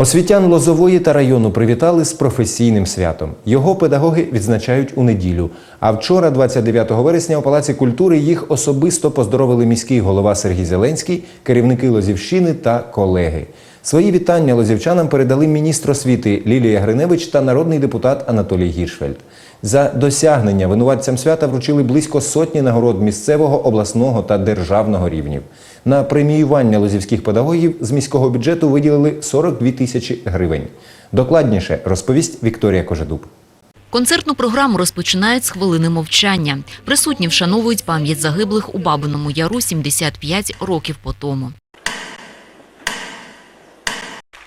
Освітян Лозової та району привітали з професійним святом. Його педагоги відзначають у неділю. А вчора, 29 вересня, у Палаці культури їх особисто поздоровили міський голова Сергій Зеленський, керівники Лозівщини та колеги. Свої вітання лозівчанам передали міністр освіти Лілія Гриневич та народний депутат Анатолій Гіршфельд. За досягнення винуватцям свята вручили близько сотні нагород місцевого, обласного та державного рівнів. На преміювання лозівських педагогів з міського бюджету виділили 42 тисячі гривень. Докладніше розповість Вікторія Кожедуб. Концертну програму розпочинають з хвилини мовчання. Присутні вшановують пам'ять загиблих у Бабиному Яру 75 років по тому.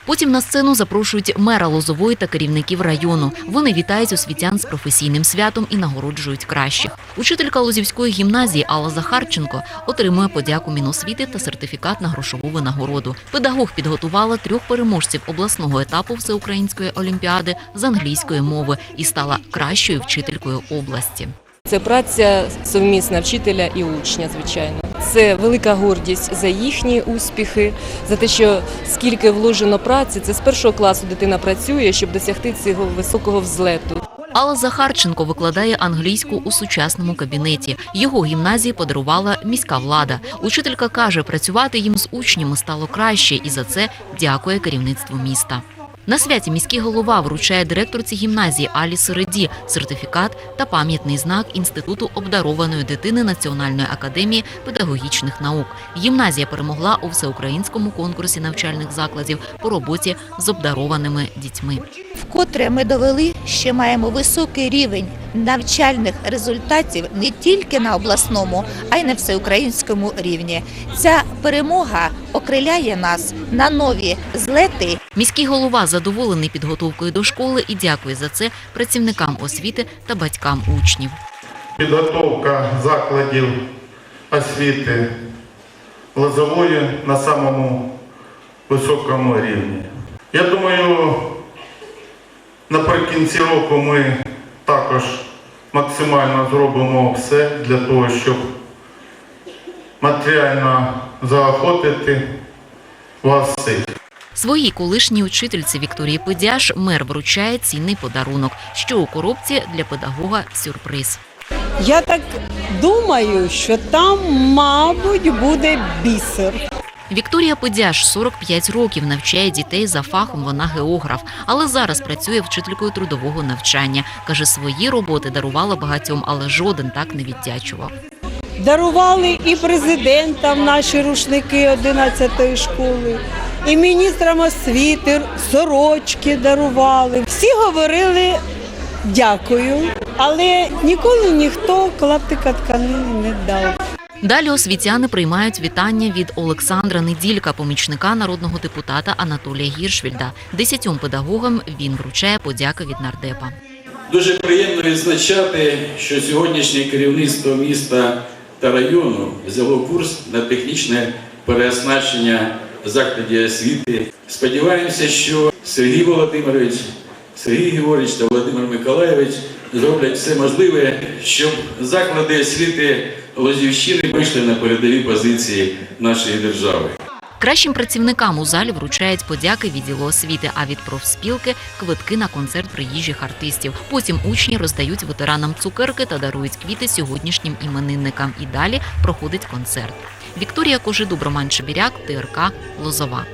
Потім на сцену запрошують мера Лозової та керівників району. Вони вітають освітян з професійним святом і нагороджують кращих. Учителька Лозівської гімназії Алла Захарченко отримує подяку Міносвіти та сертифікат на грошову винагороду. Педагог підготувала трьох переможців обласного етапу всеукраїнської олімпіади з англійської мови і стала кращою вчителькою області. Це праця совмісна вчителя і учня, звичайно. Це велика гордість за їхні успіхи, за те, що скільки вложено праці. Це з першого класу дитина працює, щоб досягти цього високого взлету. Алла Захарченко викладає англійську у сучасному кабінеті. Його гімназії подарувала міська влада. Учителька каже, працювати їм з учнями стало краще, і за це дякує керівництву міста. На святі міський голова вручає директорці гімназії Алі Середі сертифікат та пам'ятний знак Інституту обдарованої дитини Національної академії педагогічних наук. Гімназія перемогла у всеукраїнському конкурсі навчальних закладів по роботі з обдарованими дітьми. Вкотре ми довели, що маємо високий рівень навчальних результатів не тільки на обласному, а й на всеукраїнському рівні. Ця перемога окриляє нас на нові злети Міський голова задоволений підготовкою до школи і дякує за це працівникам освіти та батькам учнів. Підготовка закладів освіти Лозової на самому високому рівні. Я думаю, наприкінці року ми також максимально зробимо все для того, щоб матеріально заохотити вас всіх. Своїй колишній учительці Вікторії Педяш мер вручає цінний подарунок, що у коробці для педагога сюрприз. Я так думаю, що там, мабуть, буде бісер. Вікторія Педяш 45 років навчає дітей за фахом. Вона географ, але зараз працює вчителькою трудового навчання. каже, свої роботи дарувала багатьом, але жоден так не віддячував. Дарували і президентам наші рушники 11-ї школи, і міністрам освіти сорочки дарували. Всі говорили дякую, але ніколи ніхто клаптика тканини не дав. Далі освітяни приймають вітання від Олександра Неділька, помічника народного депутата Анатолія Гіршвільда. Десятьом педагогам він вручає подяки від нардепа. Дуже приємно відзначати, що сьогоднішнє керівництво міста та району взяло курс на технічне переоснащення закладів освіти. Сподіваємося, що Сергій Володимирович, Сергій Георгійович та Володимир Миколаєвич зроблять все можливе, щоб заклади освіти Лозівщини вийшли на передові позиції нашої держави. Кращим працівникам у залі вручають подяки відділу освіти, а від профспілки квитки на концерт приїжджих артистів. Потім учні роздають ветеранам цукерки та дарують квіти сьогоднішнім іменинникам. І далі проходить концерт. Вікторія Кожедуб, Роман Чебіряк, ТРК Лозова.